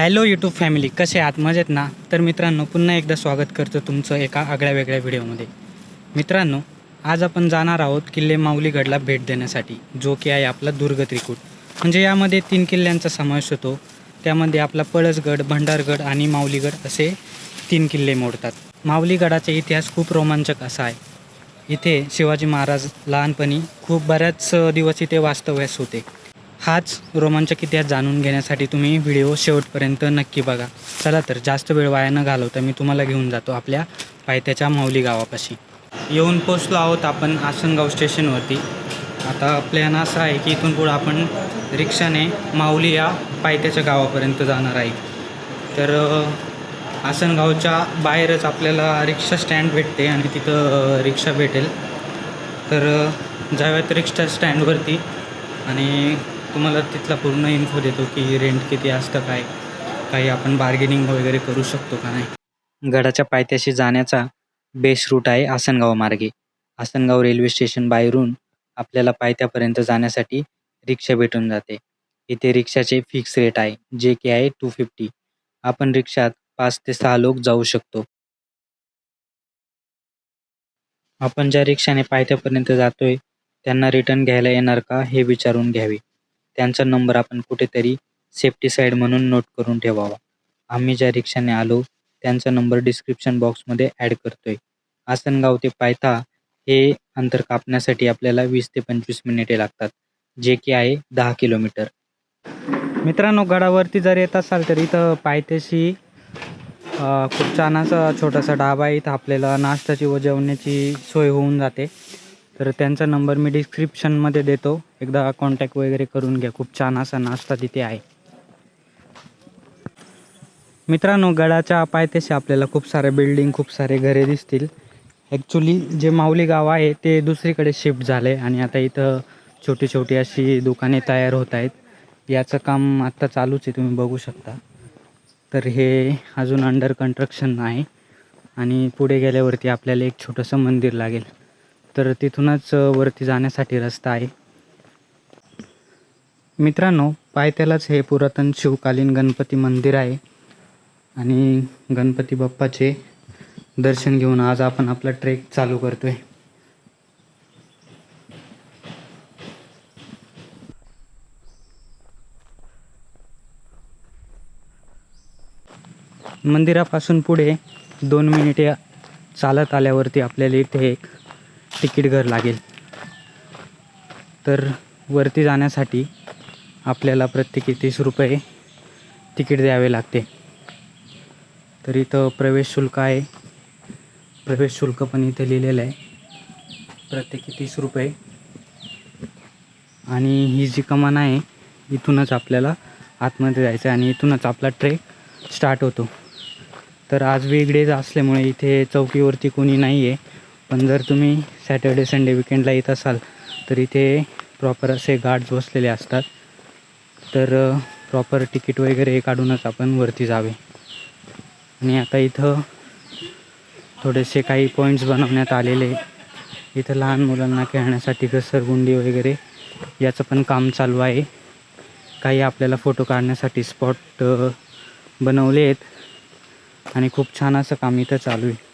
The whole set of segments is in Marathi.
हॅलो यूट्यूब फॅमिली कसे आहात? मजेत ना? तर मित्रांनो पुन्हा एकदा स्वागत करतो तुमचं एका आगळ्या वेगळ्या व्हिडिओमध्ये. मित्रांनो आज आपण जाणार आहोत किल्ले माऊलीगडला भेट देण्यासाठी जो की आहे आपला दुर्ग त्रिकूट. म्हणजे यामध्ये तीन किल्ल्यांचा समावेश होतो. त्यामध्ये आपला पळसगड भंडारगड आणि माऊलीगड असे तीन किल्ले मोडतात. माऊलीगडाचा इतिहास खूप रोमांचक असा आहे. इथे शिवाजी महाराज लहानपणी खूप बऱ्याच दिवस इथे वास्तव्यास होते. हाच रोमांचक इतिहास जाणून घेण्यासाठी तुम्ही व्हिडिओ शेवटपर्यंत नक्की बघा. चला तर जास्त वेळ वाया न घालवता मी तुम्हाला घेऊन जातो आपल्या पायथ्याच्या माऊली गावापाशी. येऊन पोचलो आहोत आपण आसनगाव स्टेशनवरती. आता प्लॅन असा आहे की इथून पुढं आपण रिक्षाने माऊली या पायथ्याच्या गावापर्यंत जाणार आहे. तर आसनगावच्या बाहेरच आपल्याला रिक्षा स्टँड भेटते आणि तिथं रिक्षा भेटेल. तर अ, जाऊयात रिक्षा स्टँडवरती आणि तुम्हाला तिथला पूर्ण इन्फो देतो की रेंट किती असतं काय काही आपण बार्गेनिंग वगैरे करू शकतो का नाही? गडाच्या पायथ्याशी जाण्याचा बेस्ट रूट आहे आसनगाव मार्गे. आसनगाव रेल्वे स्टेशन बाहेरून आपल्याला पायथ्यापर्यंत जाण्यासाठी रिक्षा भेटून जाते. इथे रिक्षाचे फिक्स रेट आहे जे की आहे टू फिफ्टी आपण रिक्षात पाच ते सहा लोक जाऊ शकतो. आपण ज्या रिक्षाने पायथ्यापर्यंत जातोय त्यांना रिटर्न घ्यायला येणार का हे विचारून घ्यावे. त्यांचा नंबर आपण कुठेतरी सेफ्टी साईड म्हणून नोट करून ठेवावा. आम्ही ज्या रिक्षाने आलो त्यांचा नंबर डिस्क्रिप्शन बॉक्समध्ये ऍड करतोय. आसनगाव ते पायथा हे अंतर कापण्यासाठी आपल्याला वीस ते पंचवीस मिनिटे लागतात जे की आहे दहा किलोमीटर. मित्रांनो गडावरती जर येत असाल तर इथं पायथ्याशी खूप छान असा छोटासा ढाबा आहे. इथं आपल्याला नाश्त्याची व जेवणाची सोय होऊन जाते. तर त्यांचा नंबर मी डिस्क्रिप्शनमध्ये देतो. एकदा कॉन्टॅक्ट वगैरे करून घ्या. खूप छान असा नाश्ता तिथे आहे. मित्रांनो गडाच्या पायथ्याशी आपल्याला खूप सारे बिल्डिंग खूप सारे घरे दिसतील. ॲक्च्युली जे माऊली गाव आहे ते दुसरीकडे शिफ्ट झाले आणि आता इथं छोटी छोटी अशी दुकाने तयार होत आहेत. याचं काम आत्ता चालूच आहे तुम्ही बघू शकता. तर हे अजून अंडर कन्स्ट्रक्शन आहे. आणि पुढे गेल्यावरती आपल्याला एक छोटंसं मंदिर लागेल. तर तिथूनच वरती जाण्यासाठी रस्ता आहे. मित्रांनो पायथ्यालाच हे पुरातन शिवकालीन गणपती मंदिर आहे. आणि गणपती बाप्पाचे दर्शन घेऊन आज आपण आपला ट्रेक चालू करतोय. मंदिरापासून पुढे दोन मिनिटे चालत आल्यावरती आपल्याला इथे एक तिकीट घर लागेल. तर वरती जाण्यासाठी आपल्याला प्रत्येकी तीस रुपये तिकीट द्यावे लागते. तर इथं प्रवेश शुल्क आहे. प्रवेश शुल्क पण इथे लिहिलेलं आहे. प्रत्येकी तीस रुपये. आणि ही जी कमान आहे इथूनच आपल्याला आतमध्ये जायचं आहे आणि इथूनच आपला ट्रेक स्टार्ट होतो. तर आज वेगळेच असल्यामुळे इथे चौकीवरती कोणी नाही आहे पण जर तुम्ही सॅटर्डे संडे विकेंडला येत असाल तर इथे प्रॉपर असे गार्ड्स बसलेले असतात. तर प्रॉपर तिकीट वगैरे काढूनच आपण वरती जावे. आणि आता इथं थोडेसे काही पॉईंट्स बनवण्यात आलेले इथं लहान मुलांना खेळण्यासाठी घसरगुंडी वगैरे याचं पण काम चालू आहे. काही आपल्याला फोटो काढण्यासाठी स्पॉट बनवले आहेत. आणि खूप छान असं काम इथं चालू आहे.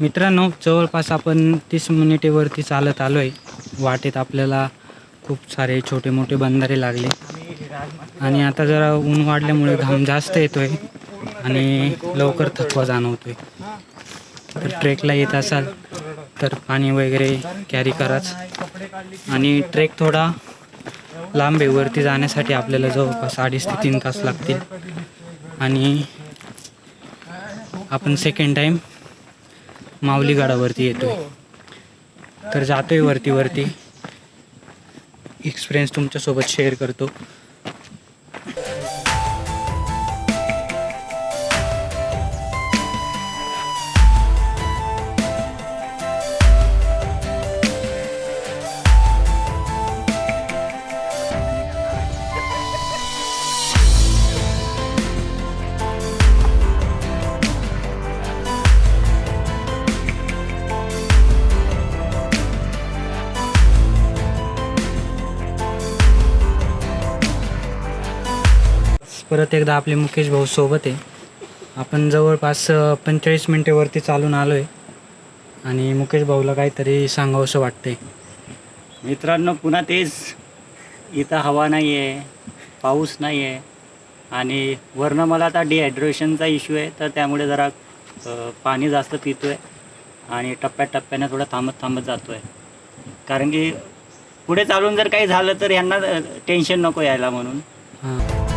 मित्रांनो जवळपास आपण तीस मिनिटेवरती चालत आलो आहे वाटेत आपल्याला खूप सारे छोटे मोठे बंधारे लागले. आणि आता जरा ऊन वाढल्यामुळे घाम जास्त येतोय आणि लवकर थकवा जाणवतोय. तर ट्रेकला येत असाल तर पाणी वगैरे कॅरी कराच. आणि ट्रेक थोडा लांब आहे वरती जाण्यासाठी आपल्याला जवळपास अडीच ते तीन तास लागतील. आणि आपण सेकंड टाईम माऊली गडावरती येतोय. तर जातोय वरती वरती. एक्सपिरियन्स तुमच्यासोबत शेअर करतो. परत एकदा आपले मुकेश भाऊ सोबत आहे. आपण जवळपास पंचेचाळीस मिनटेवरती चालून आलो आहे आणि मुकेश भाऊला काहीतरी सांगावंसं वाटतंय. मित्रांनो पुन्हा तेच. इथं हवा नाही आहे पाऊस नाही आहे आणि वरनं मला आता डिहायड्रेशनचा इश्यू आहे तर त्यामुळे जरा अ, पाणी जास्त पितो आहे आणि टप्प्याटप्प्याने थोडं थांबत थांबत जातो आहे कारण की पुढे चालून जर काही झालं तर यांना टेन्शन नको यायला म्हणून. हां.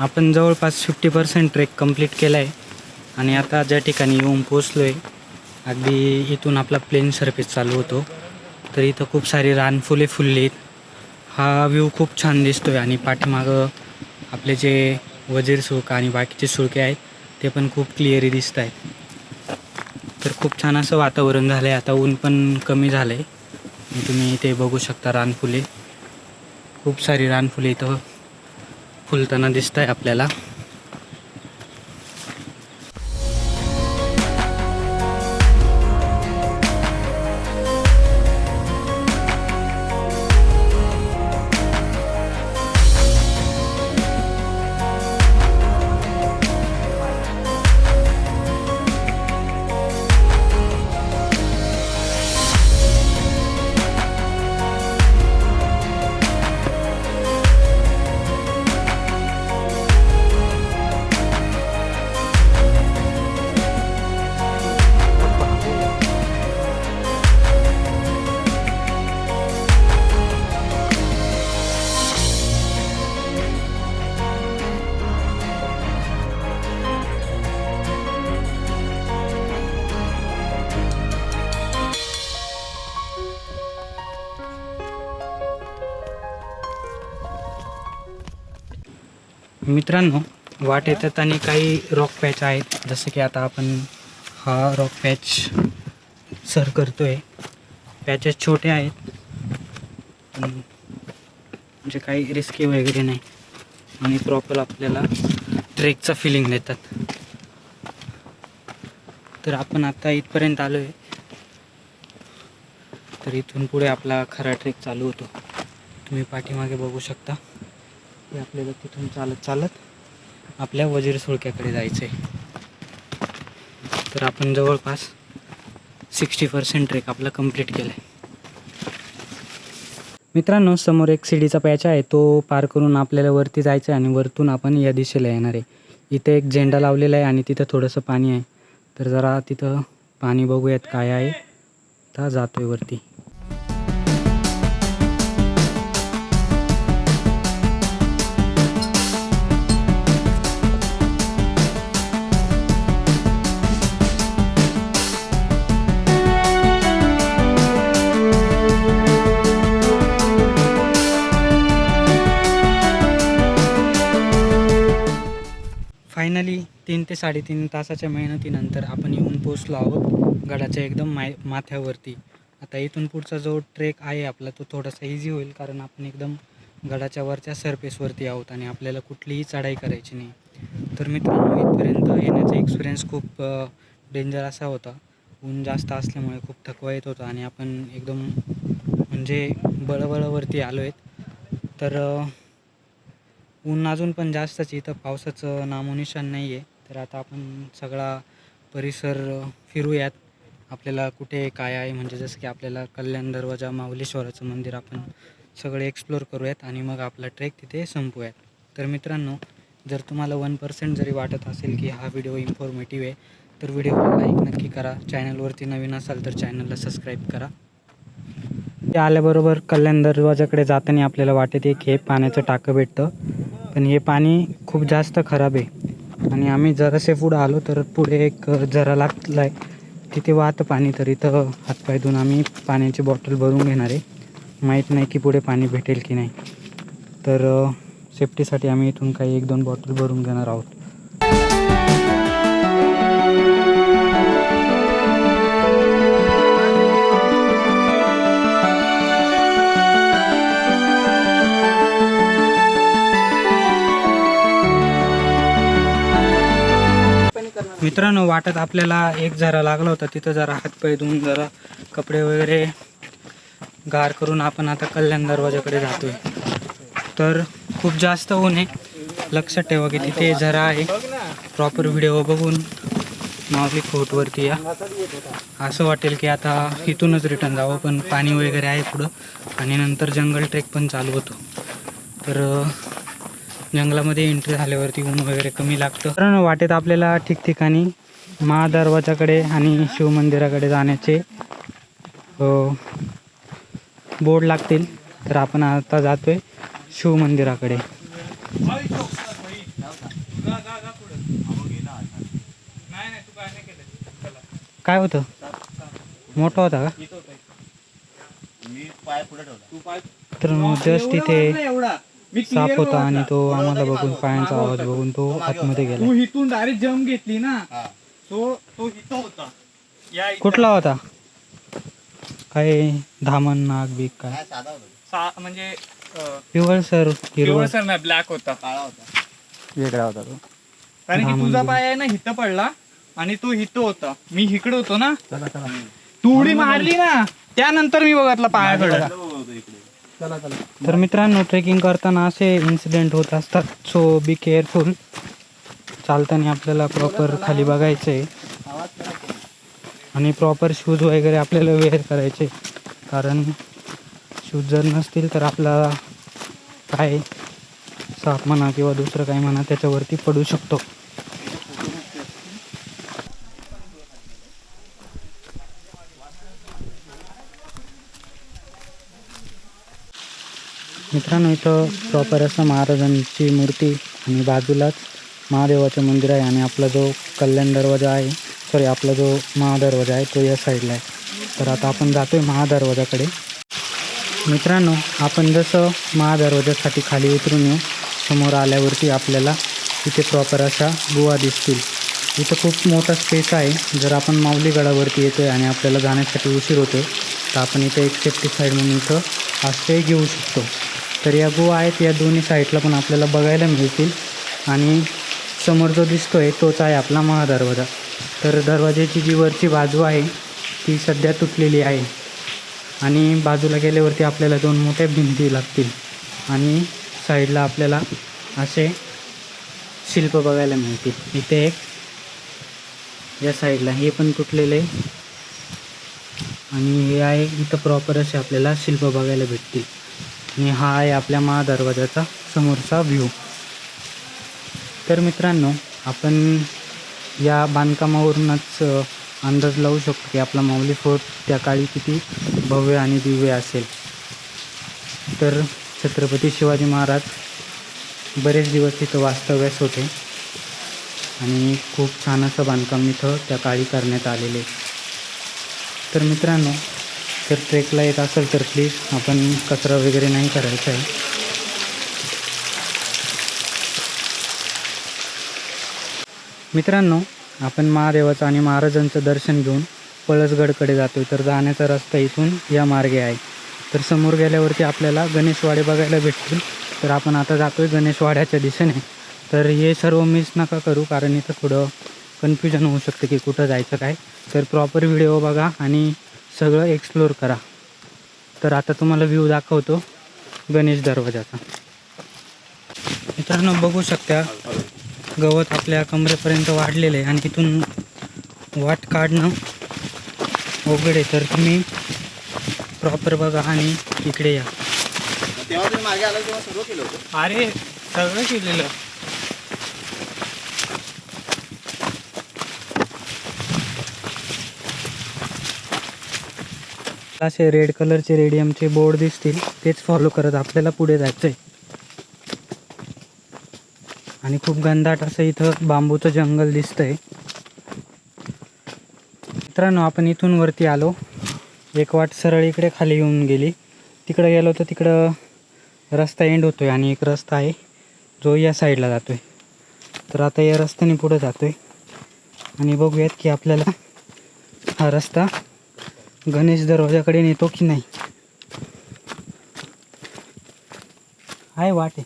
आपण जवळपास फिफ्टी पर्सेंट ट्रेक कंप्लीट केला आहे आणि आता ज्या ठिकाणी येऊन पोचलो आहे अगदी इथून आपला प्लेन सर्फेस चालू होतो. तर इथं खूप सारी रानफुले फुलली आहेत हा व्ह्यू खूप छान दिसतो आहे आणि पाठीमागं आपले जे वजीर सुळका आणि बाकीचे सुळके आहेत ते पण खूप क्लिअरी दिसत आहेत. तर खूप छान असं वातावरण झालं आहे आता ऊन पण कमी झालं आहे तुम्ही इथे बघू शकता रानफुले खूप सारी रानफुले इथं फुलताना दिसत आहे आपल्याला. मित्रांनो वाट येतात आणि काही रॉक पॅच आहेत. जसं की आता आपण हा रॉक पॅच सर करतोय. पॅचेस छोटे आहेत. पण म्हणजे काही रिस्की वगैरे नाही. आणि प्रॉपर आपल्याला ट्रेकचा फिलिंग देतात. तर आपण आता इथपर्यंत आलो आहे तर इथून पुढे आपला खरा ट्रेक चालू होतो. तुम्ही पाठीमागे बघू शकता. हे आपल्याला तिथून चालत चालत आपल्या वजीर सुळक्याकडे जायचं आहे तर आपण जवळपास सिक्स्टी पर्सेंट ट्रेक आपला कंप्लीट केला आहे मित्रांनो समोर एक सीडीचा पॅच आहे. तो पार करून आपल्याला वरती जायचं आहे आणि वरतून आपण या दिशेला येणार आहे. इथे एक झेंडा लावलेला आहे आणि तिथं थोडंसं पाणी आहे. तर जरा तिथं पाणी बघूयात काय आहे. तर जातोय वरती. फायनली तीन ते साडेतीन तासाच्या मेहनतीनंतर आपण येऊन पोचलो आहोत गडाच्या एकदम माय माथ्यावरती. आता इथून पुढचा जो ट्रेक आहे आपला तो थोडासा इझी होईल कारण आपण एकदम गडाच्या वरच्या सरफेसवरती आहोत आणि आपल्याला कुठलीही चढाई करायची नाही. तर मित्रांनो इथपर्यंत येण्याचा एक्सपिरियन्स खूप डेंजर असा होता. ऊन जास्त असल्यामुळे खूप थकवा येत होता आणि आपण एकदम म्हणजे बळबळवरती आलो आहेत तर ऊन अजून पण जास्तच इथं पावसाचं नामोनिशान नाही आहे तर आता आपण सगळा परिसर फिरूयात. आपल्याला कुठे काय आहे? म्हणजे जसं की आपल्याला कल्याण दरवाजा माऊलीश्वराचं मंदिर आपण सगळे एक्सप्लोअर करूयात आणि मग आपला ट्रेक तिथे संपूयात. तर मित्रांनो जर तुम्हाला वन पर्सेंट जरी वाटत असेल की हा व्हिडिओ इन्फॉर्मेटिव्ह आहे तर व्हिडिओला लाईक नक्की करा. चॅनलवरती नवीन असाल तर चॅनलला सबस्क्राईब करा. ते आल्याबरोबर कल्याण दरवाजाकडे जाताना आपल्याला वाटेत एक हे पाण्याचं टाकं भेटतं. पण हे पाणी खूप जास्त खराब आहे. आणि आम्ही जरासे पुढं आलो तर पुढे एक जरा लागला आहे तिथे वाहतं पाणी तर इथं हातपाय धुवून आम्ही पाण्याची बॉटल भरून घेणार आहे. माहीत नाही की पुढे पाणी भेटेल की नाही. तर सेफ्टीसाठी आम्ही इथून काही एक दोन बॉटल भरून घेणार आहोत. मित्रांनो वाटत आपल्याला एक झरा लागला होता तिथं जरा हातपाय धुवून जरा कपडे वगैरे गार करून आपण आता कल्याण दरवाजाकडे जातोय. तर खूप जास्त ऊन आहे. लक्षात ठेवा की तिथे झरा आहे. प्रॉपर व्हिडिओ बघून माऊली फोटवरती या. असं वाटेल की आता इथूनच रिटर्न जावं पण पाणी वगैरे आहे पुढं. आणि नंतर जंगल ट्रेक पण चालू होतो. तर जंगलामध्ये एंट्री झाल्यावरती ऊन वगैरे कमी लागतं. तर वाटेत आपल्याला ठिकठिकाणी महादरवाजाकडे आणि शिवमंदिराकडे जाण्याचे बोर्ड लागतील. तर आपण आता जातोय शिवमंदिराकडे. काय होतं? मोठा होता का? तर जस्ट इथे साप होता आणि तो आम्हाला बघून पायांचा आवाज बघून तो आतमध्ये गेला. तू इथून डायरेक्ट जम घेतली ना तो तो इथं होता. या इथं. कुठला होता? काय धामण नाग बीक काय? सा- म्हणजे अं, पिवळ सर हिरवळ. पिवळसर नाही ब्लॅक होता. वेगळा होता तो. कारण की तुझा. पाय आहे ना हिथं पडला आणि तो हिथं होता. मी इकडे होतो ना. तू उडी मारली ना त्यानंतर मी बघितला पायाकडे. तर मित्रांनो ट्रेकिंग करताना असे इन्सिडेंट होत असतात. सो बी केअरफुल चालताना आपल्याला प्रॉपर खाली बघायचं आहे आणि प्रॉपर शूज वगैरे आपल्याला वेअर करायचे. कारण शूज जर नसतील तर आपला काय साप म्हणा किंवा दुसरं काय म्हणा त्याच्यावरती पडू शकतो. मित्रांनो इथं प्रॉपर असं महाराजांची मूर्ती आणि बाजूलाच महादेवाचं मंदिर आहे आणि आपला जो कल्याण दरवाजा आहे सॉरी आपला जो महादरवाजा आहे तो या साईडला आहे. तर आता आपण जातो आहे महादरवाजाकडे. मित्रांनो आपण जसं महादरवाजासाठी खाली उतरून येऊ समोर आल्यावरती आपल्याला इथे प्रॉपर अशा गुहा दिसतील. इथं खूप मोठा स्पेस आहे. जर आपण माऊली गडावरती येतो आहे आणि आपल्याला जाण्यासाठी उशीर होतो तर आपण इथे एक सेफ्टी साईड म्हणून इथं आश्रय घेऊ शकतो. तर या गुहा आहेत या दोन्ही साईडला पण आपल्याला बघायला मिळतील. आणि समोर जो दिसतो आहे तोच आहे आपला महादरवाजा. तर दरवाज्याची जी वरची बाजू आहे ती सध्या तुटलेली आहे. आणि बाजूला गेल्यावरती आपल्याला दोन मोठ्या भिंती लागतील. आणि साईडला आपल्याला असे शिल्प बघायला मिळतील. इथे एक या साईडला हे पण तुटलेलं आहे. आणि हे आहे इथं प्रॉपर असे आपल्याला शिल्प बघायला भेटतील. आणि हा आहे आपल्या महादरवाजाचा समोरचा व्ह्यू तर मित्रांनो आपण या बांधकामावरूनच अंदाज लावू शकतो की आपला माऊली फोर्ट त्या काळी किती भव्य आणि दिव्य असेल. तर छत्रपती शिवाजी महाराज बरेच दिवस तिथं वास्तव्यास होते आणि खूप छान असं बांधकाम इथं त्या काळी करण्यात आलेले. तर मित्रांनो जर ट्रेकला येत असेल तर प्लीज आपण कचरा वगैरे नाही करायचा आहे. मित्रांनो आपण महादेवाचं आणि महाराजांचं दर्शन घेऊन पळसगडकडे जातोय. तर जाण्याचा रस्ता इथून या मार्गे आहे. तर समोर गेल्यावरती आपल्याला गणेशवाडे बघायला भेटतील. तर आपण आता जातोय गणेशवाड्याच्या दिशेने. तर हे सर्व मिस नका करू कारण इथं थोडं कन्फ्युजन होऊ शकतं की कुठं जायचं काय. तर प्रॉपर व्हिडिओ बघा आणि सगळं एक्सप्लोर करा. तर आता तुम्हाला व्ह्यू दाखवतो गणेश दरवाजाचा. मित्रांनो बघू शकता गवत आपल्या कमरेपर्यंत वाढलेलं आहे आणि तिथून वाट काढणं अवघड आहे. तर तुम्ही प्रॉपर बघा आणि इकडे या. अरे सगळं केलेलं. असे रेड कलरचे रेडियमचे बोर्ड दिसतील तेच फॉलो करत आपल्याला पुढे जायचं आहे आणि खूप गंधाट असं इथं बांबूचं जंगल दिसतंय. मित्रांनो आपण इथून वरती आलो. एक वाट सरळ इकडे खाली येऊन गेली. तिकडं गेलो तर तिकडं रस्ता एंड होतोय आणि एक रस्ता आहे जो या साईडला जातोय. तर आता या रस्त्याने पुढे जातोय. आणि बघूयात की आपल्याला हा रस्ता गणेश दरवाजाकडे नेतो की नाही? आहे वाटे.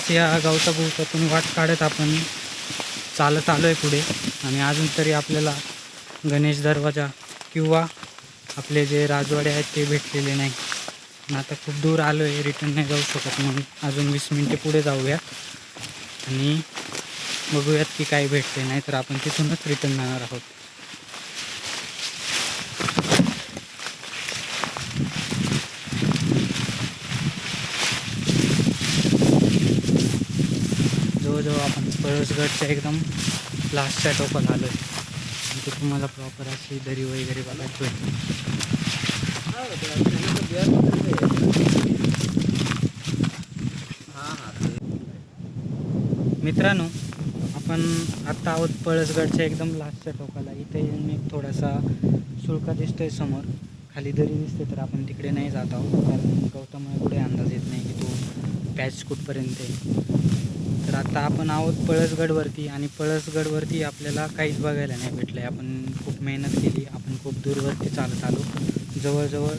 तास या गावच्या भोवतातून वाट काढत आपण चालत आलो आहे पुढे. आणि अजून तरी आपल्याला गणेश दरवाजा किंवा आपले जे राजवाडे आहेत ते भेटलेले नाही. आणि आता खूप दूर आलो आहे रिटर्न नाही जाऊ शकत म्हणून. अजून वीस मिनटे पुढे जाऊया. आणि बघूयात की काय भेटते. नाही तर आपण तिथूनच रिटर्न जाणार आहोत. जवळजवळ आपण पळसगडच्या एकदम लास्टच्या टोकाला आलो आहे तिथे तुम्हाला प्रॉपर अशी दरी वगैरे बघायची भेटते मित्रांनो आपण आत्ता आहोत पळसगडच्या एकदम लास्टच्या टोकाला. इथे येऊन एक थोडासा सुळका दिसतोय समोर. खाली दरी दिसते तर आपण तिकडे नाही जात आहोत. कारण गौतम पुढे अंदाज येत नाही की तो पॅच कुठपर्यंत आहे. तर आता आपण आहोत पळसगडवरती आणि पळसगडवरती आपल्याला काहीच बघायला नाही भेटलं आहे आपण खूप मेहनत केली आपण खूप दूरवरती चालत आलो. जवळजवळ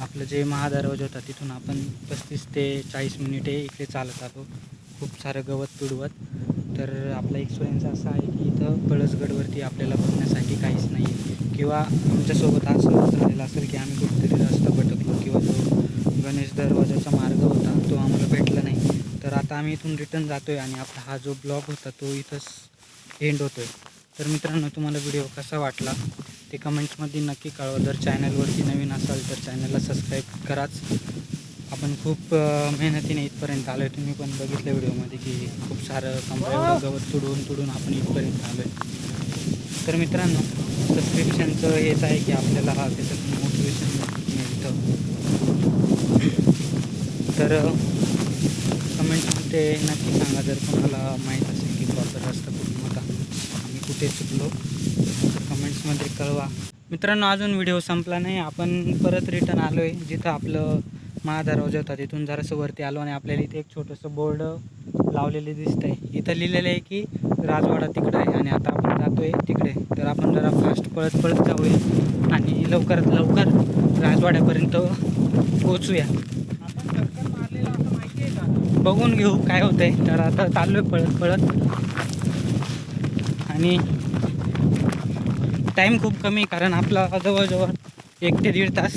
आपलं जे महादरवाज होता तिथून आपण पस्तीस ते चाळीस मिनिटे इकडे चालत आलो. खूप सारं गवत तुडवत तर आपला एक्सपिरियन्स असा आहे की इथं पळसगडवरती आपल्याला बघण्यासाठी काहीच नाही किंवा आमच्यासोबत असं झालेलं असेल की आम्ही कुठेतरी रस्ता भटकलो किंवा जो गणेश दरवाजाचा मार्ग होता तो आम्हाला भेटला आता आम्ही इथून रिटर्न जातो आहे आणि आपला हा जो ब्लॉग होता तो इथंच एंड होतो आहे तर मित्रांनो तुम्हाला व्हिडिओ कसा वाटला ते कमेंट्समध्ये नक्की कळवा. जर चॅनलवरती नवीन असाल तर चॅनलला सबस्क्राईब कराच. आपण खूप मेहनतीने इथपर्यंत आलो आहे तुम्ही पण बघितलं व्हिडिओमध्ये की खूप सारं कमरेवर गवत तुडवून तुडून आपण इथपर्यंत आलो आहे तर मित्रांनो सबस्क्रिप्शनचं हेच आहे की आपल्याला हा त्याच्यातून मोटिवेशन मिळतं. तर ते नक्की सांगा जर कोणाला माहीत असेल की प्रॉपर रस्ता कुठून होता. आम्ही कुठे चुकलो कमेंट्समध्ये कळवा. मित्रांनो अजून व्हिडिओ संपला नाही. आपण परत रिटर्न आलो आहे जिथं आपलं महादरवाजा होता. तिथून जरासं वरती आलो आणि आपल्याला इथे एक छोटंसं बोर्ड लावलेले दिसतं आहे इथं लिहिलेलं आहे की राजवाडा तिकडं आहे आणि आता आपण जातो आहे तिकडे. तर आपण जरा फास्ट पळत पळत जाऊया आणि लवकरात लवकर राजवाड्यापर्यंत पोचूया बघून घेऊ काय होतंय. तर आता चाललो आहे पळत पळत. आणि टाईम खूप कमी कारण आपला जवळजवळ एक ते दीड तास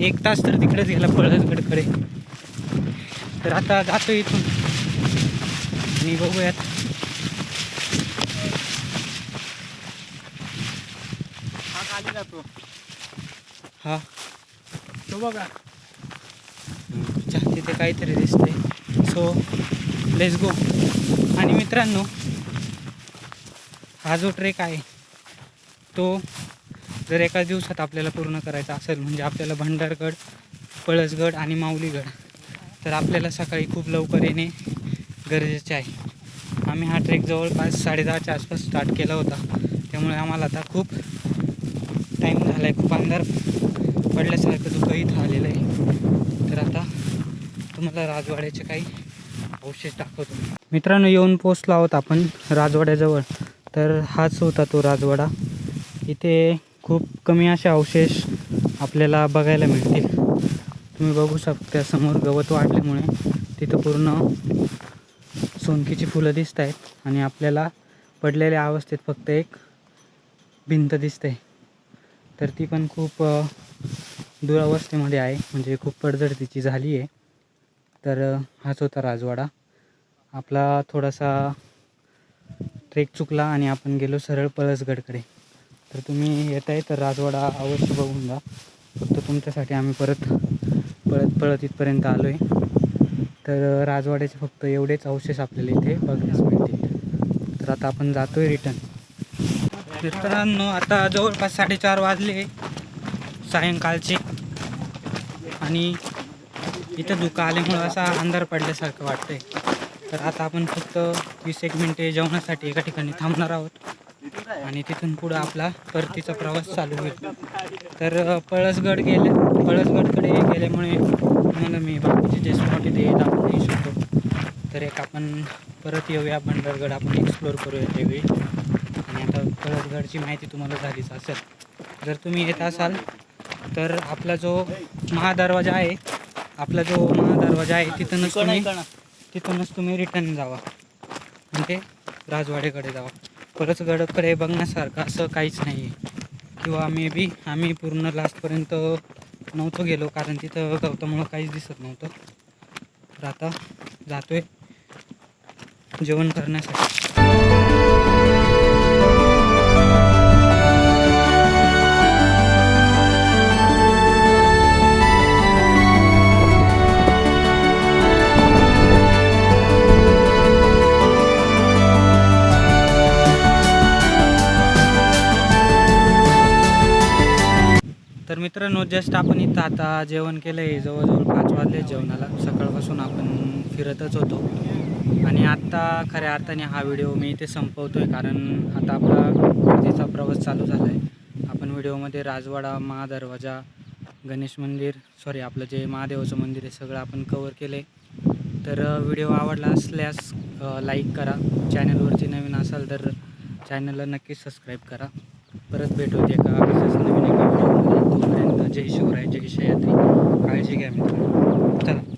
एक तास तर तिकडेच गेला पळत गडकडे तर आता जातो इथून. आणि बघूयात. हा खाली जातो. हा. तो बघा. तिथे काहीतरी दिसतंय. सो लेस गो आणि मित्रांनो हा जो ट्रेक आहे तो जर एका दिवसात आपल्याला पूर्ण करायचा असेल म्हणजे आपल्याला भंडारगड पळसगड आणि माऊलीगड तर आपल्याला सकाळी खूप लवकर येणे गरजेचे आहे. आम्ही हा ट्रेक जवळपास साडेदहाच्या आसपास स्टार्ट केला होता. त्यामुळे आम्हाला आता खूप टाईम झाला आहे खूप अंधार पडल्यासारखं दुःख इथं आलेलं आहे. तर आता तुम्हाला राजवाड्याचे काही अवशेष दाखवतो. मित्रांनो येऊन पोचलो आहोत आपण राजवाड्याजवळ. तर हाच होता तो राजवाडा. इथे खूप कमी असे अवशेष आपल्याला बघायला मिळतील. तुम्ही बघू शकता समोर गवत वाढल्यामुळे तिथं पूर्ण सोनकीची फुलं दिसत आहेत आणि आपल्याला पडलेल्या अवस्थेत फक्त एक भिंत दिसते तर ती पण खूप दुरावस्थेमध्ये आहे. म्हणजे खूप पडझड तिची झाली आहे तर हाच होता राजवाडा. आपला थोडासा ट्रेक चुकला आणि आपण गेलो सरळ पळसगडकडे. तर तुम्ही येत आहे तर राजवाडा अवश्य बघून जा. फक्त तुमच्यासाठी आम्ही परत पळत पळत इथपर्यंत आलो आहे तर राजवाड्याचे फक्त एवढेच अवशेष आपल्याला इथे बघण्यास मिळतील. तर आता आपण जातो आहे रिटर्न मित्रांनो आता जवळपास साडेचार वाजले सायंकाळचे. आणि इथं धुकं आल्यामुळं असा अंधार पडल्यासारखं वाटतंय. तर आता आपण फक्त वीस एक मिनटे जेवणासाठी एका ठिकाणी थांबणार आहोत. आणि तिथून पुढं आपला परतीचा प्रवास चालू होईल. तर पळसगड गेले पळसगडकडे गेल्यामुळे तुम्हाला मी बाकीचे जे स्पॉट इथे ते दाखवू नाही शकतो. तर एक आपण परत येऊया भंडारगड. आपण एक्सप्लोअर करूया त्यावेळी आणि आता पळसगडची माहिती तुम्हाला झालीच असेल. जर तुम्ही येत असाल तर आपला जो महादरवाजा आहे आपला जो महादरवाजा आहे तिथूनच तुम्ही तिथूनच तुम्ही रिटर्न जावा. म्हणजे राजवाड्याकडे जावा. परत गडकडे बघण्यासारखं असं काहीच नाही आहे किंवा मे बी आम्ही पूर्ण लास्टपर्यंत नव्हतो गेलो कारण तिथं गवतामुळं काहीच दिसत नव्हतं. तर आता जातोय. जेवण करण्यासाठी. तर मित्रांनो जस्ट आपण इथं आता जेवण केलं आहे जवळजवळ पाच वाजले जेवणाला. सकाळपासून आपण फिरतच होतो. आणि आत्ता खऱ्या अर्थाने हा व्हिडिओ मी इथे संपवतो आहे कारण आता आपला परतीचा प्रवास चालू झाला आहे आपण व्हिडिओमध्ये राजवाडा महादरवाजा गणेश मंदिर सॉरी आपलं जे महादेवाचं मंदिर आहे सगळं आपण कवर केलं आहे तर व्हिडिओ आवडला असल्यास लाईक करा. चॅनलवरती नवीन असाल तर चॅनलला नक्कीच सबस्क्राईब करा. परत भेटूत एका विशेष नवीन एका तोपर्यंत जय शिवराय जय शयात्री. काळजी घ्या मित्रांनो. चला.